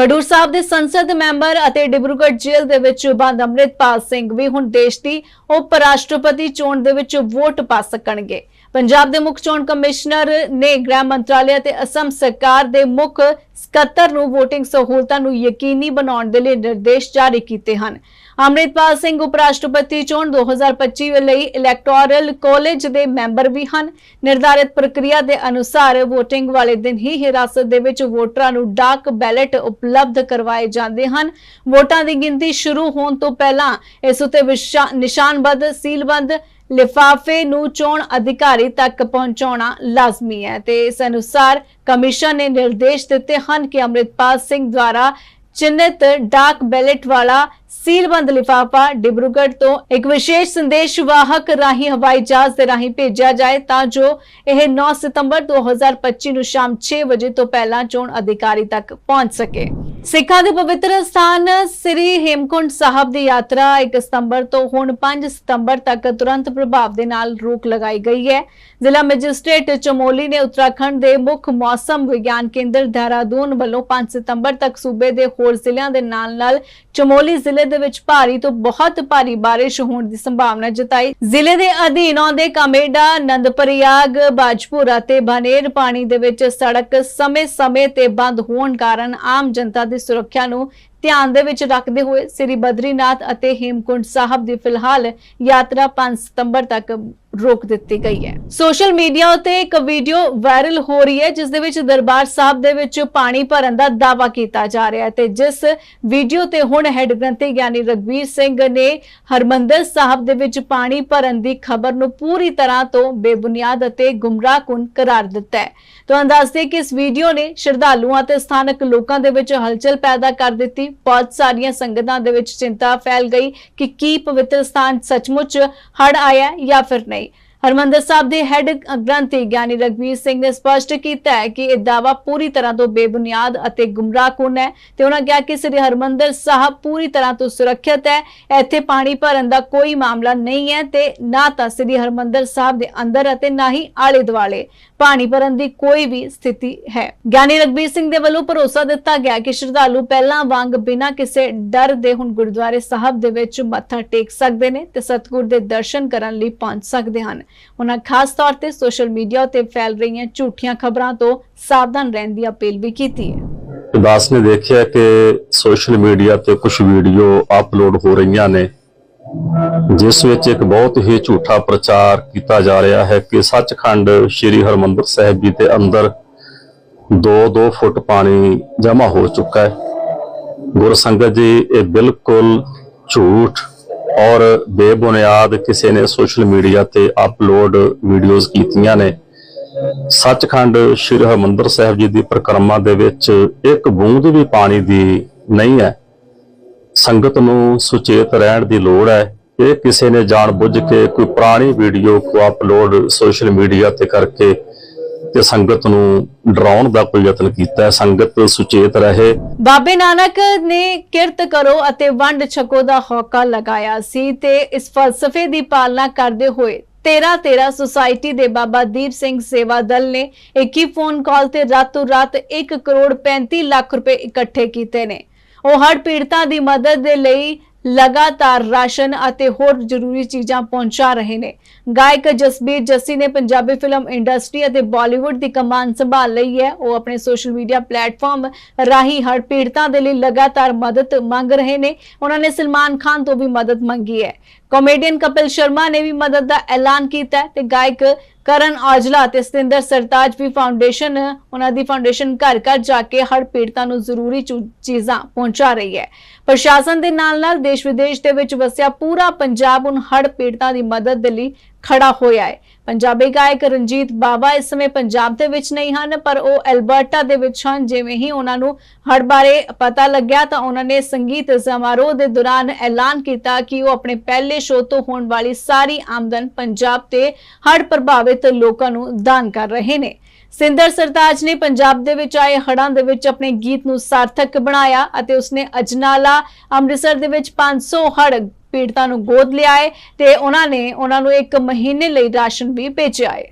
ਖਡੂਰ ਸਾਹਿਬ ਦੇ ਸੰਸਦ ਮੈਂਬਰ ਅਤੇ ਡਿਬਰੂਗੜ੍ਹ ਜੇਲ੍ਹ ਦੇ ਵਿੱਚ ਬੰਦ ਅੰਮ੍ਰਿਤਪਾਲ ਸਿੰਘ ਵੀ ਹੁਣ ਦੇਸ਼ ਦੀ ਉਪ ਰਾਸ਼ਟਰਪਤੀ ਚੋਣ ਦੇ ਵਿੱਚ ਵੋਟ ਪਾ ਸਕਣਗੇ। ਪੰਜਾਬ ਦੇ ਮੁੱਖ ਚੋਣ ਕਮਿਸ਼ਨਰ ਨੇ ਗ੍ਰਹਿ ਮੰਤਰਾਲੇ ਅਤੇ ਅਸਮ ਸਰਕਾਰ ਦੇ ਮੁੱਖ ਸਕੱਤਰ ਨੂੰ VOTING ਸਹੂਲਤਾਂ ਨੂੰ ਯਕੀਨੀ ਬਣਾਉਣ ਦੇ ਲਈ ਨਿਰਦੇਸ਼ ਜਾਰੀ ਕੀਤੇ ਹਨ। ਅੰਮ੍ਰਿਤਪਾਲ ਸਿੰਘ ਉਪ ਰਾਸ਼ਟਰਪਤੀ ਚੋਣ 2025 ਲਈ ਇਲੈਕਟੋਰਲ ਕਾਲਜ ਦੇ ਮੈਂਬਰ ਵੀ ਹਨ। ਨਿਰਧਾਰਿਤ ਪ੍ਰਕਿਰਿਆ ਦੇ ਅਨੁਸਾਰ VOTING ਵਾਲੇ ਦਿਨ ਹੀ ਹਿਰਾਸਤ ਦੇ ਵਿੱਚ ਵੋਟਰਾਂ ਨੂੰ ਡਾਕ ਬੈਲਟ ਉਪਲਬਧ ਕਰਵਾਏ ਜਾਂਦੇ ਹਨ। ਵੋਟਾਂ ਦੀ ਗਿਣਤੀ ਸ਼ੁਰੂ ਹੋਣ ਤੋਂ ਪਹਿਲਾਂ ਇਸ ਉਤੇ ਵਿਸ਼ਾ- ਨਿਸ਼ਾਨਬੱਧ ਸੀਲਬੰਦ ਲਿਫਾਫੇ ਨੂੰ ਚੋਣ ਅਧਿਕਾਰੀ ਤੱਕ ਪਹੁੰਚਾਉਣਾ ਲਾਜ਼ਮੀ ਹੈ ਤੇ ਇਸ ਅਨੁਸਾਰ ਕਮਿਸ਼ਨ ਨੇ ਨਿਰਦੇਸ਼ ਦਿੱਤੇ ਹਨ ਕਿ ਅੰਮ੍ਰਿਤਪਾਲ ਸਿੰਘ ਦੁਆਰਾ ਚਿੰਨਿਤ ਡਾਕ ਬੈਲਟ ਵਾਲਾ ਸੀਲਬੰਦ ਲਿਫਾਫਾ ਡਿਬਰੂਗੜ੍ਹ ਤੋਂ ਇੱਕ ਵਿਸ਼ੇਸ਼ ਸੰਦੇਸ਼ ਵਾਹਕ ਰਾਹੀਂ ਹਵਾਈ ਜਹਾਜ਼ ਦੇ ਰਾਹੀਂ ਭੇਜਿਆ ਜਾਏ ਤਾਂ ਜੋ ਇਹ 9 ਸਤੰਬਰ 2025 ਨੂੰ ਸ਼ਾਮ 6 ਵਜੇ ਤੋਂ ਪਹਿਲਾਂ ਚੋਣ ਅਧਿਕਾਰੀ ਤੱਕ ਪਹੁੰਚ ਸਕੇ। ਸਿੱਖਾਂ ਦੇ ਪਵਿੱਤਰ ਸਥਾਨ ਸ੍ਰੀ ਹੇਮਕੁੰਟ ਸਾਹਿਬ ਦੀ ਯਾਤਰਾ 1 ਸਤੰਬਰ ਤੋਂ ਹੁਣ 5 ਸਤੰਬਰ ਤੱਕ ਤੁਰੰਤ ਪ੍ਰਭਾਵ ਦੇ ਨਾਲ ਰੋਕ ਲਗਾਈ ਗਈ ਹੈ। ਜ਼ਿਲ੍ਹਾ ਮੈਜਿਸਟ੍ਰੇਟ ਚਮੋਲੀ ਨੇ ਉੱਤਰਾਖੰਡ ਦੇ ਮੁੱਖ ਮੌਸਮ ਵਿਗਿਆਨ ਕੇਂਦਰ ਦੇਹਰਾਦੂਨ ਵੱਲੋਂ 5 ਸਤੰਬਰ ਤੱਕ ਸੂਬੇ ਦੇ ਹੋਰ ਜ਼ਿਲ੍ਹਿਆਂ ਦੇ ਨਾਲ-ਨਾਲ ਚਮੋਲੀ ਜ਼ਿਲ੍ਹੇ ਦੇ ਵਿੱਚ ਭਾਰੀ ਤੋਂ ਬਹੁਤ ਭਾਰੀ ਬਾਰਿਸ਼ ਹੋਣ ਦੀ ਸੰਭਾਵਨਾ ਜਤਾਈ। ਜ਼ਿਲ੍ਹੇ ਦੇ ਅਧੀਨ ਆਉਂਦੇ ਕਾਮੇਡਾ ਨੰਦਪ੍ਰਿਆਗ ਬਾਜਪੁਰ ਅਤੇ ਬਨੇਰ ਪਾਣੀ ਦੇ ਵਿੱਚ ਸੜਕ ਸਮੇਂ-ਸਮੇਂ ਤੇ ਬੰਦ ਹੋਣ ਕਾਰਨ ਆਮ ਜਨਤਾ ਦੀ ਸੁਰੱਖਿਆ ਨੂੰ ਧਿਆਨ ਦੇ ਵਿੱਚ ਰੱਖਦੇ ਹੋਏ ਸ੍ਰੀ ਬਦਰੀਨਾਥ ਅਤੇ ਹੇਮਕੁੰਟ ਸਾਹਿਬ ਦੀ ਫਿਲਹਾਲ ਯਾਤਰਾ 5 ਸਤੰਬਰ ਤੱਕ ਰੋਕ ਦਿੱਤੀ ਗਈ ਹੈ। ਸੋਸ਼ਲ ਮੀਡੀਆ ਉਤੇ ਇੱਕ ਵੀਡੀਓ ਵਾਇਰਲ ਹੋ ਰਹੀ ਹੈ, ਜਿਸ ਦੇ ਵਿੱਚ ਦਰਬਾਰ ਸਾਹਿਬ ਦੇ ਵਿੱਚ ਪਾਣੀ ਭਰਨ ਦਾ ਦਾਅਵਾ ਕੀਤਾ ਜਾ ਰਿਹਾ ਹੈ ਤੇ ਜਿਸ ਵੀਡੀਓ ਤੇ ਹੁਣ ਹੈੱਡ ਗ੍ਰੰਥੀ ਗਿਆਨੀ ਰਗਵੀਰ ਸਿੰਘ ਨੇ ਹਰਮੰਦਰ ਸਾਹਿਬ ਦੇ ਵਿੱਚ ਪਾਣੀ ਭਰਨ ਦੀ ਖਬਰ ਨੂੰ ਪੂਰੀ ਤਰ੍ਹਾਂ ਤੋਂ ਬੇਬੁਨਿਆਦ ਅਤੇ ਗੁੰਮਰਾਹਕੁਨ ਕਰਾਰ ਦਿੱਤਾ ਹੈ। ਤੁਹਾਨੂੰ ਦੱਸ ਕਿ ਇਸ ਵੀਡੀਓ ਨੇ ਸ਼ਰਧਾਲੂਆਂ ਤੇ ਸਥਾਨਕ ਲੋਕਾਂ ਦੇ ਵਿੱਚ ਹਲਚਲ ਪੈਦਾ ਕਰ ਦਿੱਤੀ। ਬਹੁਤ ਸਾਰੀਆਂ ਸੰਗਤਾਂ ਦੇ ਵਿੱਚ ਚਿੰਤਾ ਫੈਲ ਗਈ ਕਿ ਕੀ ਪਵਿੱਤਰ ਸਥਾਨ ਸੱਚਮੁੱਚ ਹੜ ਆਇਆ ਜਾਂ ਫਿਰ ਨਹੀਂ। ਹਰਮੰਦਰ ਸਾਹਿਬ ਦੇ ਹੈੱਡ ਗ੍ਰੰਥੀ ਗਿਆਨੀ ਰਗਵੀਰ ਸਿੰਘ ਨੇ ਸਪਸ਼ਟ ਕੀਤਾ ਹੈ ਕਿ ਇਹ ਦਾਅਵਾ ਪੂਰੀ ਤਰ੍ਹਾਂ ਤੋਂ ਬੇਬੁਨਿਆਦ ਅਤੇ ਗੁੰਮਰਾਹਕੁਨ ਹੈ ਤੇ ਉਹਨਾਂ ਕਿਹਾ ਕਿ ਸ੍ਰੀ ਹਰਮੰਦਰ ਸਾਹਿਬ ਪੂਰੀ ਤਰ੍ਹਾਂ ਤੋਂ ਸੁਰੱਖਿਅਤ ਹੈ, ਇੱਥੇ ਪਾਣੀ ਭਰਨ ਦਾ ਕੋਈ ਮਾਮਲਾ ਨਹੀਂ ਹੈ ਤੇ ਨਾ ਤਾਂ ਸ੍ਰੀ ਹਰਮੰਦਰ ਸਾਹਿਬ ਦੇ ਅੰਦਰ ਅਤੇ ਨਾ ਹੀ ਆਲੇ ਦੁਆਲੇ ਪਾਣੀ ਭਰਨ ਦੀ ਕੋਈ ਵੀ ਸਥਿਤੀ ਹੈ। ਗਿਆਨੀ ਰਗਵੀਰ ਸਿੰਘ ਦੇ ਵੱਲੋਂ ਭਰੋਸਾ ਦਿੱਤਾ ਗਿਆ ਕਿ ਸ਼ਰਧਾਲੂ ਪਹਿਲਾਂ ਵਾਂਗ ਬਿਨਾਂ ਕਿਸੇ ਡਰ ਦੇ ਹੁਣ ਗੁਰਦੁਆਰੇ ਸਾਹਿਬ ਦੇ ਵਿੱਚ ਮੱਥਾ ਟੇਕ ਸਕਦੇ ਨੇ ਤੇ ਸਤਿਗੁਰ ਦੇ ਦਰਸ਼ਨ ਕਰਨ ਲਈ ਪਹੁੰਚ ਸਕਦੇ ਹਨ। ਉਹਨਾਂ ਖਾਸ ਤੌਰ ਤੇ ਸੋਸ਼ਲ ਮੀਡੀਆ ਉੱਤੇ ਫੈਲ ਰਹੀਆਂ ਝੂਠੀਆਂ ਖਬਰਾਂ ਤੋਂ ਸਾਵਧਾਨ ਰਹਿਣ ਦੀ ਅਪੀਲ ਵੀ ਕੀਤੀ ਹੈ। ਦਾਸ ਨੇ ਦੇਖਿਆ ਕਿ ਸੋਸ਼ਲ ਮੀਡੀਆ ਤੇ ਕੁਝ ਵੀਡੀਓ ਅਪਲੋਡ ਹੋ ਰਹੀਆਂ ਨੇ, ਜਿਸ ਵਿੱਚ ਇੱਕ ਬਹੁਤ ਹੀ ਝੂਠਾ ਪ੍ਰਚਾਰ ਕੀਤਾ ਜਾ ਰਿਹਾ ਹੈ ਕਿ ਸੱਚਖੰਡ ਸ੍ਰੀ ਹਰਮੰਦਰ ਸਾਹਿਬ ਜੀ ਦੇ ਅੰਦਰ 2-2 ਫੁੱਟ ਪਾਣੀ ਜਮ੍ਹਾਂ ਹੋ ਚੁੱਕਾ ਹੈ। ਗੁਰਸੰਗਤ ਜੀ, ਇਹ ਬਿਲਕੁਲ ਝੂਠ ਔਰ ਬੇਬੁਨਿਆਦ ਕਿਸੇ ਨੇ ਸੋਸ਼ਲ ਮੀਡੀਆ ਤੇ ਅਪਲੋਡ ਵੀਡੀਓਜ਼ ਕੀਤੀਆਂ ਨੇ। ਸੱਚਖੰਡ ਸ੍ਰੀ ਹਰਿਮੰਦਰ ਸਾਹਿਬ ਜੀ ਦੀ ਪ੍ਰਕਰਮਾ ਦੇ ਵਿੱਚ ਇੱਕ ਬੂੰਦ ਵੀ ਪਾਣੀ ਦੀ ਨਹੀਂ ਹੈ। ਸੰਗਤ ਨੂੰ ਸੁਚੇਤ ਰਹਿਣ ਦੀ ਲੋੜ ਹੈ। ਇਹ ਕਿਸੇ ਨੇ ਜਾਣ ਬੁੱਝ ਕੇ ਕੋਈ ਪੁਰਾਣੀ ਵੀਡੀਓ ਕੋ ਅਪਲੋਡ ਸੋਸ਼ਲ ਮੀਡੀਆ ਤੇ ਕਰਕੇ ਤੇ ਸੰਗਤ ਨੂੰ ਡਰਾਉਣ ਦਾ ਕੋਈ ਯਤਨ ਕੀਤਾ ਹੈ? ਸੰਗਤ ਸੁਚੇਤ ਰਹੇ। ਬਾਬੇ ਨਾਨਕ ਨੇ ਕਿਰਤ ਕਰੋ ਅਤੇ ਵੰਡ ਛਕੋ ਦਾ ਹੋਕਾ ਲਗਾਇਆ ਸੀ ਤੇ ਇਸ ਫਲਸਫੇ ਦੀ ਪਾਲਣਾ ਕਰਦੇ ਹੋਏ 13 13 ਸੁਸਾਇਟੀ ਦੇ ਬਾਬਾ ਦੀਪ ਸਿੰਘ ਸੇਵਾ ਦਲ ਨੇ ਇੱਕ ਹੀ ਫੋਨ ਕਾਲ ਤੇ ਰਾਤੋਂ ਰਾਤ 1 ਕਰੋੜ 35 ਲੱਖ ਰੁਪਏ ਇਕੱਠੇ ਕੀਤੇ ਨੇ। ਉਹ ਹੜ੍ਹ ਪੀੜਤਾਂ ਦੀ ਮਦਦ ਦੇ ਲਈ ਲਗਾਤਾਰ ਰਾਸ਼ਨ ਅਤੇ ਹੋਰ ਜ਼ਰੂਰੀ ਚੀਜ਼ਾਂ ਪਹੁੰਚਾ ਰਹੇ ਨੇ। ਗਾਇਕ ਜਸਬੀਰ ਜੱਸੀ ਨੇ ਪੰਜਾਬੀ ਫਿਲਮ ਇੰਡਸਟਰੀ ਅਤੇ ਬਾਲੀਵੁੱਡ ਦੀ ਕਮਾਨ ਸੰਭਾਲ ਲਈ ਹੈ। ਉਹ ਆਪਣੇ ਸੋਸ਼ਲ ਮੀਡੀਆ ਪਲੇਟਫਾਰਮ ਰਾਹੀਂ ਹਰ ਪੀੜਤਾਂ ਦੇ ਲਈ ਲਗਾਤਾਰ ਮਦਦ ਮੰਗ ਰਹੇ ਨੇ। ਉਹਨਾਂ ਨੇ ਸਲਮਾਨ ਖਾਨ ਤੋਂ ਵੀ ਮਦਦ ਮੰਗੀ ਹੈ। ਕਾਮੇਡੀਅਨ ਕਪਿਲ ਸ਼ਰਮਾ ਨੇ ਵੀ ਮਦਦ ਦਾ ਐਲਾਨ ਕੀਤਾ ਤੇ ਗਾਇਕ ਕਰਨ ਔਜਲਾ ਤੇ ਸਤਿੰਦਰ ਸਰਤਾਜ ਵੀ ਫਾਊਂਡੇਸ਼ਨ ਉਹਨਾਂ ਦੀ ਫਾਊਂਡੇਸ਼ਨ ਘਰ ਘਰ ਜਾ ਕੇ ਹੜ੍ਹ ਪੀੜਤਾਂ ਨੂੰ ਜ਼ਰੂਰੀ ਚੂ- ਚੀਜ਼ਾਂ ਪਹੁੰਚਾ ਰਹੀ ਹੈ। ਪ੍ਰਸ਼ਾਸਨ ਦੇ ਨਾਲ ਨਾਲ ਦੇਸ਼ ਵਿਦੇਸ਼ ਦੇ ਵਿੱਚ ਵਸਿਆ ਪੂਰਾ ਪੰਜਾਬ ਹੁਣ ਹੜ੍ਹ ਪੀੜਤਾਂ ਦੀ ਮਦਦ ਦੇ ਲਈ ਖੜਾ ਹੋਇਆ ਹੈ। ਪੰਜਾਬੀ ਗਾਇਕ ਰਣਜੀਤ ਬਾਵਾ ਇਸ ਸਮੇਂ ਪੰਜਾਬ ਦੇ ਵਿੱਚ ਨਹੀਂ ਹਨ, ਪਰ ਉਹ ਐਲਬਰਟਾ ਦੇ ਵਿੱਚ ਹਨ। ਜਿਵੇਂ ਹੀ ਉਹਨਾਂ ਨੂੰ ਹੜ੍ਹ ਬਾਰੇ ਪਤਾ ਲੱਗਿਆ ਤਾਂ ਉਹਨਾਂ ਨੇ ਸੰਗੀਤ ਸਮਾਰੋਹ ਦੇ ਦੌਰਾਨ ਐਲਾਨ ਕੀਤਾ ਕਿ ਉਹ ਆਪਣੇ ਪਹਿਲੇ ਸ਼ੋਅ ਤੋਂ ਹੋਣ ਵਾਲੀ ਸਾਰੀ ਆਮਦਨ ਪੰਜਾਬ ਤੇ ਹੜ ਪ੍ਰਭਾਵਿਤ ਲੋਕਾਂ ਨੂੰ ਦਾਨ ਕਰ ਰਹੇ ਨੇ। ਸਿੰਦਰ ਸਰਤਾਜ ਨੇ ਪੰਜਾਬ ਦੇ ਵਿੱਚ ਆਏ ਹੜਾਂ ਦੇ ਵਿੱਚ ਆਪਣੇ ਗੀਤ ਨੂੰ ਸਾਰਥਕ ਬਣਾਇਆ ਅਤੇ ਉਸਨੇ ਅਜਨਾਲਾ ਅੰਮ੍ਰਿਤਸਰ ਦੇ ਵਿੱਚ 500 ਹੜ ਪੀੜਤਾਂ ਨੂੰ ਗੋਦ ਲਿਆ ਹੈ ਤੇ ਉਹਨਾਂ ਨੇ ਉਹਨਾਂ ਨੂੰ ਇੱਕ ਮਹੀਨੇ ਲਈ ਰਾਸ਼ਨ ਵੀ ਭੇਜਿਆ ਹੈ